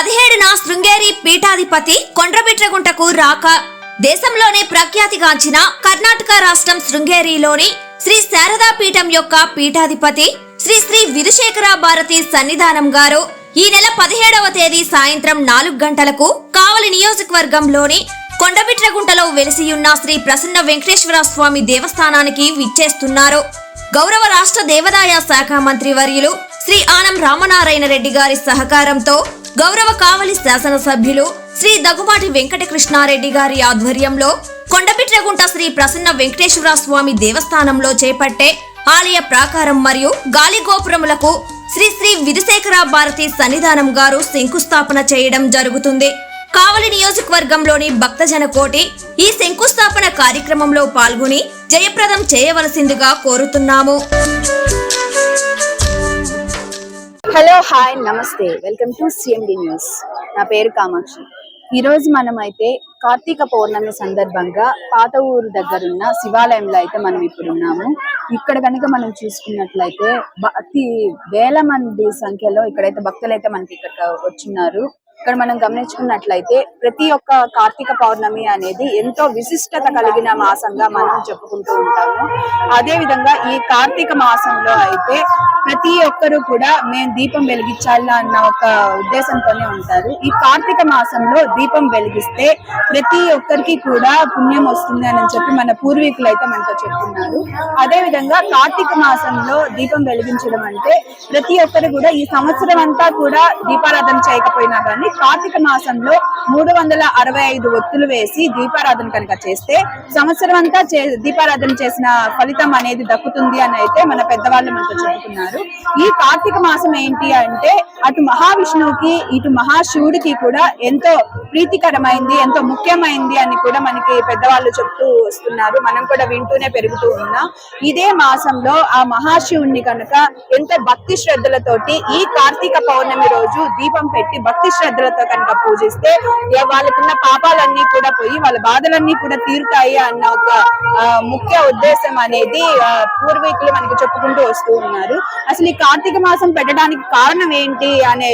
పదిహేడున శృంగేరి పీఠాధిపతి కొండ్రబిట్రగుంటకు రాక దేశంలోనే ప్రఖ్యాతిగాంచిన కర్ణాటక రాష్ట్రం శృంగేరిలోని శ్రీ శారదా పీఠం యొక్క పీఠాధిపతి శ్రీ శ్రీ విధుశేఖర భారతి సన్నిధానం గారు ఈ నెల పదిహేడవ తేదీ సాయంత్రం నాలుగు గంటలకు కావలి నియోజకవర్గంలోని కొండబిట్రగుంటలో వెలిసియున్న శ్రీ ప్రసన్న వెంకటేశ్వర స్వామి దేవస్థానానికి విచ్చేస్తున్నారు. గౌరవ రాష్ట్ర దేవాదాయ శాఖ మంత్రి వర్యులు శ్రీ ఆనం రామనారాయణ రెడ్డి గారి సహకారంతో గౌరవ కావలి శాసనసభ్యులు శ్రీ దగ్గుబాటి వెంకటకృష్ణారెడ్డి గారి ఆధ్వర్యంలో కొండపిట్రగుంట శ్రీ ప్రసన్న వెంకటేశ్వర స్వామి దేవస్థానంలో చేపట్టే ఆలయ ప్రాకారం మరియు గాలి గోపురములకు శ్రీ శ్రీ విధుశేఖర భారతి సన్నిధానం గారు శంకుస్థాపన చేయడం జరుగుతుంది. కావలి నియోజకవర్గంలోని భక్తజన కోటి ఈ శంకుస్థాపన కార్యక్రమంలో పాల్గొని జయప్రదం చేయవలసిందిగా కోరుతున్నాము. హలో హాయ్ నమస్తే. వెల్కమ్ టు సిఎండి న్యూస్ నా పేరు కామాక్షి. ఈ రోజు మనం అయితే కార్తీక పౌర్ణమి సందర్భంగా పాత ఊరు దగ్గరున్న శివాలయంలో అయితే మనం ఇప్పుడు ఉన్నాము. ఇక్కడ కనుక మనం చూసుకున్నట్లయితే అతి వేల మంది సంఖ్యలో ఇక్కడైతే భక్తులు అయితే మనకి ఇక్కడ వచ్చిన్నారు. ఇక్కడ మనం గమనించుకున్నట్లయితే ప్రతి ఒక్క కార్తీక పౌర్ణమి అనేది ఎంతో విశిష్టత కలిగిన మాసంగా మనం చెప్పుకుంటూ ఉంటాము. అదే విధంగా ఈ కార్తీక మాసంలో అయితే ప్రతి ఒక్కరు కూడా మేము దీపం వెలిగించాలి అన్న ఒక ఉద్దేశంతోనే ఉంటారు. ఈ కార్తీక మాసంలో దీపం వెలిగిస్తే ప్రతి ఒక్కరికి కూడా పుణ్యం వస్తుంది అని చెప్పి మన పూర్వీకులు అయితే మనతో చెప్తున్నారు. అదే విధంగా కార్తీక మాసంలో దీపం వెలిగించడం అంటే ప్రతి ఒక్కరు కూడా ఈ సంవత్సరం అంతా కూడా దీపారాధన చేయకపోయినా కానీ కార్తీక మాసంలో మూడు వందల అరవై ఐదు ఒత్తులు వేసి దీపారాధన కనుక చేస్తే సంవత్సరం అంతా చే దీపారాధన చేసిన ఫలితం అనేది దక్కుతుంది అని అయితే మన పెద్దవాళ్ళు మనతో చెబుతున్నారు. ఈ కార్తీక మాసం ఏంటి అంటే అటు మహావిష్ణువుకి ఇటు మహాశివుడికి కూడా ఎంతో ప్రీతికరమైంది ఎంతో ముఖ్యమైంది అని కూడా మనకి పెద్దవాళ్ళు చెప్తూ వస్తున్నారు. మనం కూడా వింటూనే పెరుగుతూ ఉన్నాం. ఇదే మాసంలో ఆ మహాశివుణ్ణి కనుక ఎంతో భక్తి శ్రద్ధలతోటి ఈ కార్తీక పౌర్ణమి రోజు దీపం పెట్టి భక్తి శ్రద్ధ శ్రద్ధలతో కనుక పూజిస్తే వాళ్ళకున్న పాపాలన్నీ కూడా పోయి వాళ్ళ బాధలన్నీ కూడా తీరుతాయి అన్న ఒక ముఖ్య ఉద్దేశం అనేది పూర్వీకులు మనకి చెప్పుకుంటూ వస్తూ ఉన్నారు. అసలు ఈ కార్తీక మాసం పెట్టడానికి కారణం ఏంటి అనే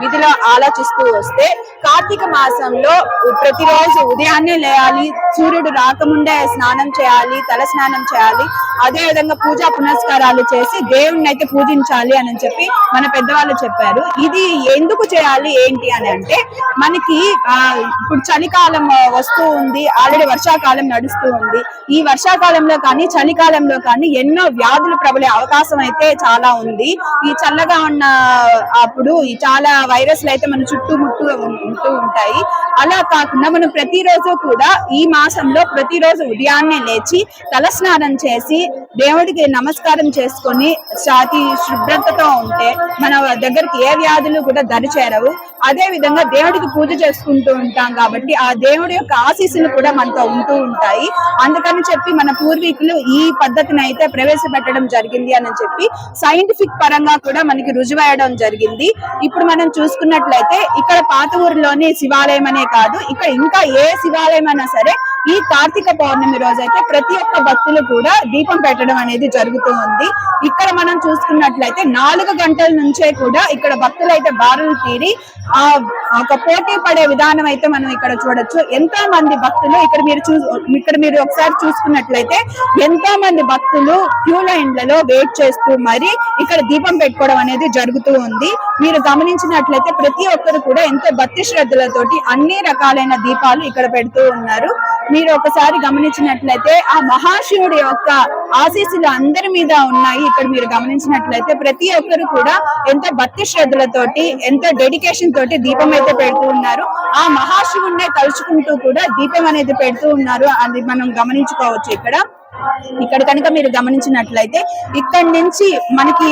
విధిలో ఆలోచిస్తూ వస్తే కార్తీక మాసంలో ప్రతిరోజు ఉదయాన్నే లేయాలి సూర్యుడు రాకముందే స్నానం చేయాలి తల స్నానం చేయాలి. అదే విధంగా పూజా పునస్కారాలు చేసి దేవుణ్ణి అయితే పూజించాలి అని చెప్పి మన పెద్దవాళ్ళు చెప్పారు. ఇది ఎందుకు చేయాలి ఏంటి అని అంటే మనకి ఆ, ఇప్పుడు చలికాలం వస్తూ ఉంది ఆల్రెడీ వర్షాకాలం నడుస్తూ ఉంది. ఈ వర్షాకాలంలో కానీ చలికాలంలో కానీ ఎన్నో వ్యాధులు ప్రబలే అవకాశం అయితే చాలా ఉంది. ఈ చల్లగా ఉన్న అప్పుడు ఈ చాలా వైరస్లు అయితే మన చుట్టూ ముట్టు ఉంటూ ఉంటాయి. అలా కాకుండా మనం ప్రతిరోజు కూడా ఈ మా మాసంలో ప్రతిరోజు ఉదయాన్నే లేచి తలస్నానం చేసి దేవుడికి నమస్కారం చేసుకొని సాతి శుభ్రతతో ఉంటే మన దగ్గరికి ఏ వ్యాధులు కూడా దరి చేరవు అదే విధంగా దేవుడికి పూజ చేసుకుంటూ ఉంటాం కాబట్టి ఆ దేవుడి యొక్క ఆశీస్సులు కూడా మనతో ఉంటూ ఉంటాయి. అందుకని చెప్పి మన పూర్వీకులు ఈ పద్ధతిని అయితే ప్రవేశపెట్టడం జరిగింది అని చెప్పి సైంటిఫిక్ పరంగా కూడా మనకి రుజువయ్యడం జరిగింది. ఇప్పుడు మనం చూసుకున్నట్లయితే ఇక్కడ పాత ఊరిలోనే శివాలయం అనే కాదు ఇక్కడ ఇంకా ఏ శివాలయం అయినా సరే ఈ కార్తీక పౌర్ణమి రోజు అయితే ప్రతి ఒక్క భక్తులు కూడా దీపం పెట్టడం అనేది జరుగుతూ ఉంది. ఇక్కడ మనం చూసుకున్నట్లయితే నాలుగు గంటల నుంచే కూడా ఇక్కడ భక్తులు అయితే బారులు తీరి ఆ ఒక పోటీ పడే విధానం అయితే మనం ఇక్కడ చూడొచ్చు. ఎంతో మంది భక్తులు ఇక్కడ మీరు చూ ఇక్కడ మీరు ఒకసారి చూసుకున్నట్లయితే ఎంతో మంది భక్తులు క్యూ లైన్లలో వెయిట్ చేస్తూ మరి ఇక్కడ దీపం పెట్టుకోవడం అనేది జరుగుతూ ఉంది. మీరు గమనించినట్లయితే ప్రతి ఒక్కరు కూడా ఎంతో భక్తి శ్రద్ధలతోటి అన్ని రకాలైన దీపాలు ఇక్కడ పెడుతూ ఉన్నారు. మీరు ఒకసారి గమనించినట్లయితే ఆ మహాశివుడి యొక్క ఆశీస్సులు అందరి మీద ఉన్నాయి. ఇక్కడ మీరు గమనించినట్లయితే ప్రతి ఒక్కరు కూడా ఎంతో భక్తి శ్రద్ధలతోటి ఎంతో డెడికేషన్ తోటి దీపం అయితే పెడుతూ ఉన్నారు. ఆ మహాశివుడినే తలుచుకుంటూ కూడా దీపం అనేది పెడుతూ ఉన్నారు అది మనం గమనించుకోవచ్చు ఇక్కడ. ఇక్కడ కనుక మీరు గమనించినట్లయితే ఇక్కడ నుంచి మనకి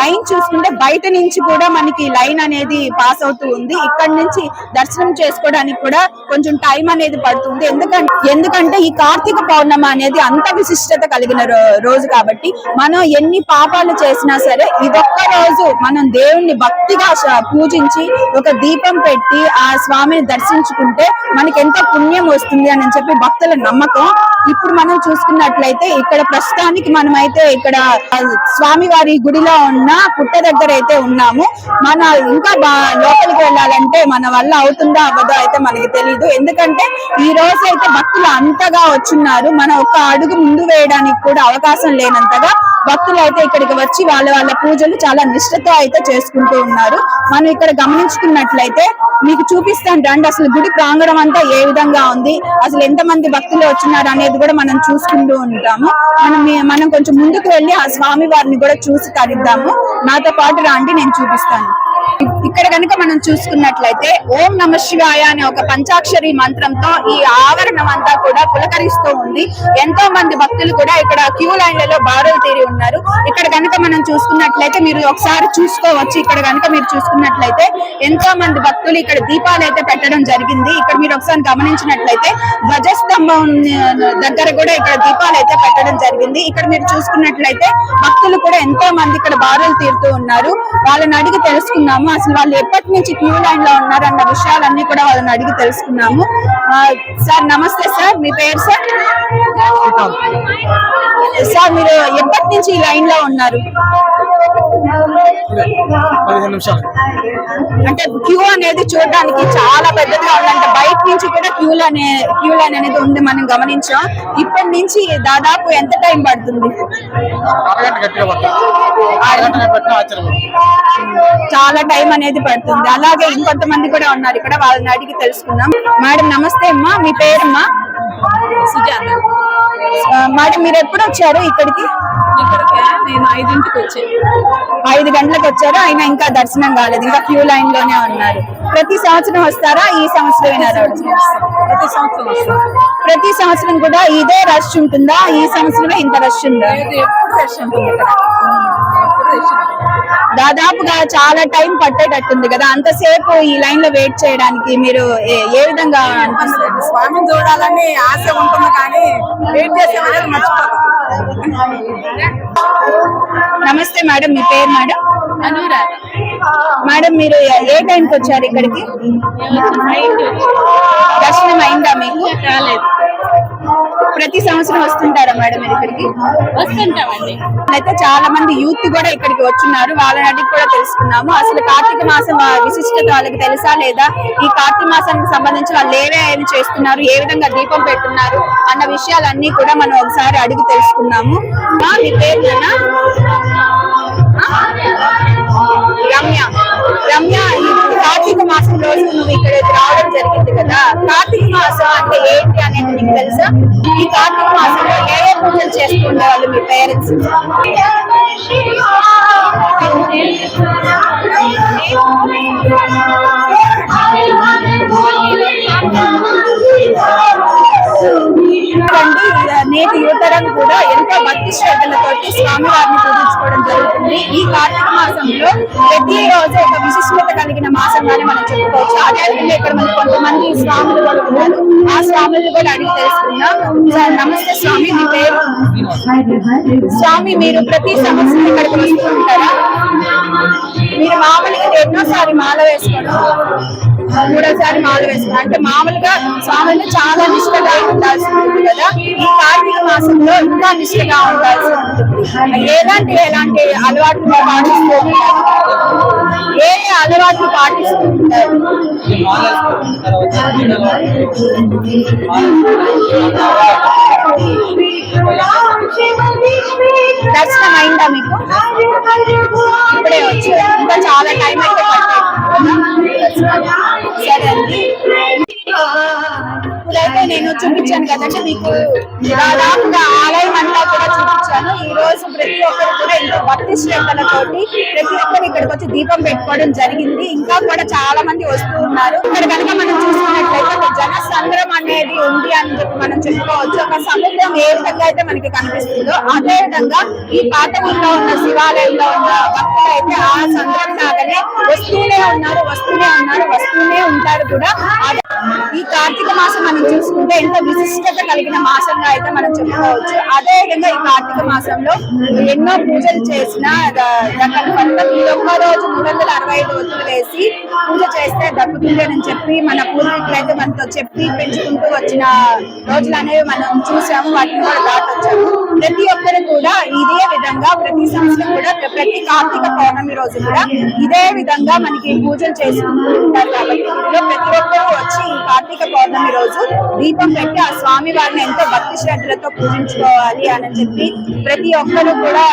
లైన్ చూసుకుంటే బయట నుంచి కూడా మనకి లైన్ అనేది పాస్ అవుతూ ఉంది. ఇక్కడ నుంచి దర్శనం చేసుకోవడానికి కూడా కొంచెం టైం అనేది పడుతుంది. ఎందుకంటే ఎందుకంటే ఈ కార్తీక పౌర్ణమి అనేది అంత విశిష్టత కలిగిన రోజు కాబట్టి మనం ఎన్ని పాపాలు చేసినా సరే ఇదొక్క రోజు మనం దేవుణ్ణి భక్తిగా పూజించి ఒక దీపం పెట్టి ఆ స్వామిని దర్శించుకుంటే మనకి ఎంతో పుణ్యం వస్తుంది అని చెప్పి భక్తుల నమ్మకం ఇప్పుడు మనం చూసుకున్నట్లయితే ఇక్కడ ప్రస్తుతానికి మనమైతే ఇక్కడ స్వామివారి గుడిలో ఉన్న పుట్ట దగ్గర అయితే ఉన్నాము. మన ఇంకా లోపలికి వెళ్ళాలంటే మన వల్ల అవుతుందా అవ్వదో అయితే మనకి తెలియదు ఎందుకంటే ఈ రోజు అయితే భక్తులు అంతగా వచ్చున్నారు. మన ఒక అడుగు ముందు వేయడానికి కూడా అవకాశం లేనంతగా భక్తులు అయితే ఇక్కడికి వచ్చి వాళ్ళ వాళ్ళ పూజలు చాలా నిష్ఠతో అయితే చేసుకుంటూ ఉన్నారు. మనం ఇక్కడ గమనించుకున్నట్లయితే మీకు చూపిస్తాను రండి అసలు గుడి ప్రాంగణం అంతా ఏ విధంగా ఉంది అసలు ఎంత మంది భక్తులు వచ్చినారు అనేది కూడా మనం చూసుకుంటూ ఉంటాము. మనం మనం కొంచెం ముందుకు వెళ్ళి ఆ స్వామి వారిని కూడా చూసి తరిద్దాము. నాతో పాటు రాండి నేను చూపిస్తాను. ఇక్కడ కనుక మనం చూసుకున్నట్లయితే ఓం నమ శివాయ అనే ఒక పంచాక్షరి మంత్రంతో ఈ ఆవరణం అంతా కూడా పులకరిస్తూ ఉంది. ఎంతో మంది భక్తులు కూడా ఇక్కడ క్యూ లైన్లలో బారులు తీరి ఉన్నారు. ఇక్కడ కనుక మనం చూసుకున్నట్లయితే మీరు ఒకసారి చూసుకోవచ్చు. ఇక్కడ కనుక మీరు చూసుకున్నట్లయితే ఎంతో మంది భక్తులు ఇక్కడ దీపాలు అయితే పెట్టడం జరిగింది. ఇక్కడ మీరు ఒకసారి గమనించినట్లయితే ధ్వజస్తంభం దగ్గర కూడా ఇక్కడ దీపాలు అయితే పెట్టడం జరిగింది. ఇక్కడ మీరు చూసుకున్నట్లయితే భక్తులు కూడా ఎంతో మంది ఇక్కడ బారులు తీరుతూ ఉన్నారు. వాళ్ళని అడిగి తెలుసుకున్నాము అసలు వాళ్ళు ఎప్పటి నుంచి క్యూ లైన్లో ఉన్నారు అన్న విషయాలన్నీ కూడా వాళ్ళని అడిగి తెలుసుకున్నాము. సార్ నమస్తే సార్ మీ పేరు సార్? సార్ మీరు ఎప్పటి నుంచి ఈ లైన్లో ఉన్నారు? పదిహేను నిమిషాలు. అంటే క్యూ అనేది చూడడానికి చాలా పెద్దగా ఉంది అంటే బయట నుంచి కూడా క్యూ అనే క్యూ లైన్ అనేది ఉంది మనం గమనించాం. ఇప్పటి నుంచి దాదాపు ఎంత టైం పడుతుంది? చాలా టైం అనేది పడుతుంది. అలాగే ఇంకొంతమంది కూడా ఉన్నారు. ఇక్కడ వాళ్ళని అడిగి తెలుసుకుందాం. మేడం నమస్తే అమ్మా. మీ పేరమ్మా? సుజాత. మేడం మీరు ఎప్పుడు వచ్చారు ఇక్కడికి? ఇక్కడికి ఐదింటికి ఐదు గంటలకు వచ్చారు అయినా ఇంకా దర్శనం కాలేదు ఇంకా క్యూ లైన్లోనే ఉన్నారు. ప్రతి సంవత్సరం వస్తారా? ఈ సంవత్సరం ప్రతి సంవత్సరం ప్రతి సంవత్సరం కూడా ఇదే రష్ ఉంటుందా? ఈ సంవత్సరమే ఇంత రష్ ఉందా? ఎప్పుడు రష్ ఉంటుంది దాదాపుగా చాలా టైం పట్టేటట్టుంది కదా. అంతసేపు ఈ లైన్లో వెయిట్ చేయడానికి మీరు ఏ- విధంగా అనిపిస్తుంది? స్వామిని చూడాలని ఆశ ఉంటుంది కానీ వెయిట్ మర్చిపోతాం. నమస్తే మేడం మీ పేరు మేడం? అనురాధ. మేడం మీరు ఏ- టైంకి వచ్చారు ఇక్కడికి? దర్శనం అయిందా మీకు? కాలేదు ప్రతి సంవత్సరం వస్తుంటారా మేడం ఇక్కడికి? వస్తుంటామండి. అయితే చాలా మంది యూత్ కూడా ఇక్కడికి వచ్చున్నారు. వాళ్ళని అడిగి కూడా తెలుసుకున్నాము. అసలు కార్తీక మాసం విశిష్టత వాళ్ళకి తెలుసా లేదా? ఈ కార్తీక మాసానికి సంబంధించి వాళ్ళు ఏమేమి చేస్తున్నారు? ఏ విధంగా దీపం పెట్టున్నారు? అన్న విషయాలన్నీ కూడా మనం ఒకసారి అడిగి తెలుసుకున్నాము. మీ పేరు నాన్న? ఆ? రమ్య రమ్య ఈ కార్తీక మాసం రోజు నువ్వు ఇక్కడ రావడం జరిగింది కదా కార్తీక మాసం అంటే ఏంటి అనేది నీకు తెలుసా ఈ కార్తీక మాసంలో ఏ ఏ పూజలు చేసుకునే వాళ్ళు మీ పేరెంట్స్ నేటి యువతరం కూడా ఎంతో భక్తి శ్రద్ధలతోటి స్వామివారిని పూజించుకోవడం జరుగుతుంది. ఈ కార్తీక మాసంలో ప్రతి రోజు ఒక విశిష్టత కలిగిన మాసంగానే మనం చెప్పుకోవచ్చు. అదేవిధంగా ఇక్కడ మనకి కొంతమంది స్వాములు కూడా ఉన్నారు. ఆ స్వాములు కూడా అడిగి తెలుసుకుందాం. నమస్తే స్వామి మీ పేరు? స్వామి మీరు ప్రతి సంవత్సరం ఇక్కడికి వస్తూ ఉంటారా? మీరు మామూలుగా ఎన్నోసారి మాల వేసుకోవడం? మూడోసారి మాల వేసుకోవడం. అంటే మామూలుగా స్వామిని చాలా నిష్ఠగా ఉండాల్సి ఉంటుంది కదా. ఈ కార్తీక మాసంలో ఇంకా నిష్ఠగా ఉండాల్సి ఉంటుంది. ఎలాంటి ఎలాంటి అలవాట్లు పాటిస్తూ ఏ ఏ అలవాట్లు పాటిస్తూ ఉంటారు? దర్శనం అయిందా మీకు? ఇప్పుడే వచ్చారు. ఇంకా చాలా టైం అయితే పట్టింది అయితే నేను చూపించాను కదండి మీకు. దాదాపుగా ఆలయం అంతా కూడా చూపించాను. ఈ రోజు ప్రతి ఒక్కరు కూడా ఎంతో భక్తి శ్రద్ధలతోటి ప్రతి ఒక్కరు ఇక్కడికి వచ్చి దీపం పెట్టుకోవడం జరిగింది. ఇంకా కూడా చాలా మంది వస్తూ ఉన్నారు. ఇక్కడ కనుక మనం చూసుకున్నట్లయితే జన సంద్రం అనేది ఉంది అని చెప్పి మనం చెప్పుకోవచ్చు. ఒక సముద్రం ఏ విధంగా అయితే మనకి కనిపిస్తుందో అదే విధంగా ఈ పాత ఉన్న శివాలయంలో ఉన్న భక్తులు అయితే ఆ సంద్రం లాగానే వస్తూనే ఉన్నారు వస్తూనే ఉన్నారు వస్తూనే ఉంటారు కూడా. ఈ కార్తీక మాసం మనం చూసుకుంటే ఎంతో విశిష్టత కలిగిన మాసంగా అయితే మనం చెప్పుకోవచ్చు. అదే విధంగా ఈ కార్తీక మాసంలో ఎన్నో పూజలు చేసిన ద- ఒక్క రోజు మూడు వందల అరవై ఐదు ఒత్తులు వేసి పూజ చేస్తే దక్కుతుంది అని చెప్పి మన పూర్వీకులు అయితే మనతో చెప్పి పెంచుకుంటూ వచ్చిన రోజులు అనేవి మనం చూసాము వాటిని కూడా దాటొచ్చాము. ప్రతి ఒక్కరు కూడా ఇదే విధంగా ప్రతి సంవత్సరం కూడా ప్రతి కార్తీక పౌర్ణమి రోజు కూడా ఇదే విధంగా మనకి పూజలు చేసుకుంటూ ఉంటారు కాబట్టి ప్రతి ఒక్కరూ వచ్చి ఈ కార్తీక పౌర్ణమి రోజు దీపం పెట్టి ఆ స్వామి వారిని ఎంతో భక్తి శ్రద్ధలతో పూజించుకోవాలి అని చెప్పి ప్రతి ఒక్కరు కూడా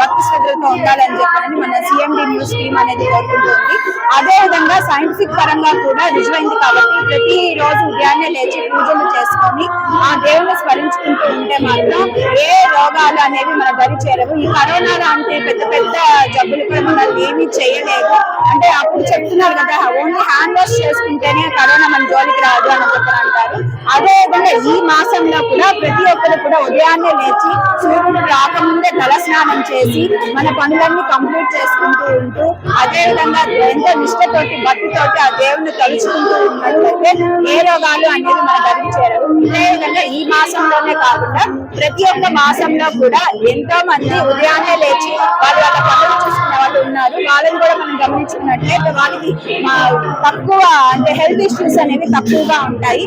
భక్తి శ్రద్ధలతో ఉండాలని చెప్పని మన సిఎండి న్యూస్ టీమ్ అనేది కోరుకుంటుంది. అదే విధంగా సైంటిఫిక్ పరంగా కూడా రుజువైంది కాబట్టి ప్రతి రోజు ఉదయాన్నే లేచి పూజలు చేసుకొని ఆ దేవుని స్మరించుకుంటూ ఉంటే మాత్రం ఏ రోగాలు అనేవి మన దరి చేరవు. ఈ కరోనా లాంటి పెద్ద పెద్ద జబ్బులు కూడా మనల్ని ఏమీ చేయలేదు. అంటే అప్పుడు చెప్తున్నారు కదా ఓన్లీ హ్యాండ్ వాష్ చేసుకుంటేనే కరోనా మన జోలికి రాదు అని చెప్పని అంటారు. అదే విధంగా ఈ మాసంలో కూడా ప్రతి ఒక్కరు కూడా ఉదయాన్నే లేచి సూర్యుడు రాకముందే తల స్నానం చేసి మన పనులన్నీ కంప్లీట్ చేసుకుంటూ ఉంటూ అదే విధంగా ఎంతో నిష్ఠతోటి భక్తితోటి ఆ దేవుని తలుచుకుంటూ ఉన్నట్లయితే ఏ రోగాలు అనేది మన దగ్గర చేరవు అదేవిధంగా ఈ మాసంలోనే కాకుండా ప్రతి ఒక్క మాసంలో కూడా ఎంతో మంది ఉదయాన్నే లేచి వాళ్ళ వాళ్ళ పనులు చూసుకునే వాళ్ళు ఉన్నారు. వాళ్ళని కూడా మనం గమనించుకున్నట్లయితే వాళ్ళకి తక్కువ అంటే హెల్త్ ఇష్యూస్ అనేవి తక్కువగా ఉంటాయి.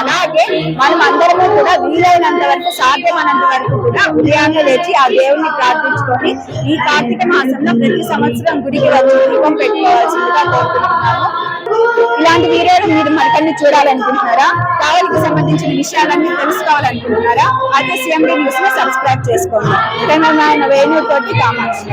అలాగే మనం అందరము కూడా వీలైనంత వరకు సాధ్యమైనంత వరకు కూడా ఉదయాన్నే లేచి ఆ దేవుని ప్రార్థించుకొని ఈ కార్తీక మాసంలో ప్రతి సంవత్సరం గుడికి వచ్చి దీపం పెట్టుకోవాల్సిందిగా కోరుకుంటున్నాము. ఇలాంటి వీడియోలు మీరు మరికన్ని చూడాలనుకుంటున్నారా? కావలికి సంబంధించిన విషయాలన్నీ తెలుసుకోవాలనుకుంటున్నారా? అయితే సిఎండి న్యూస్ని సబ్స్క్రైబ్ చేసుకోండి. తెలంగాణ వేణు తోటి కామాక్షి.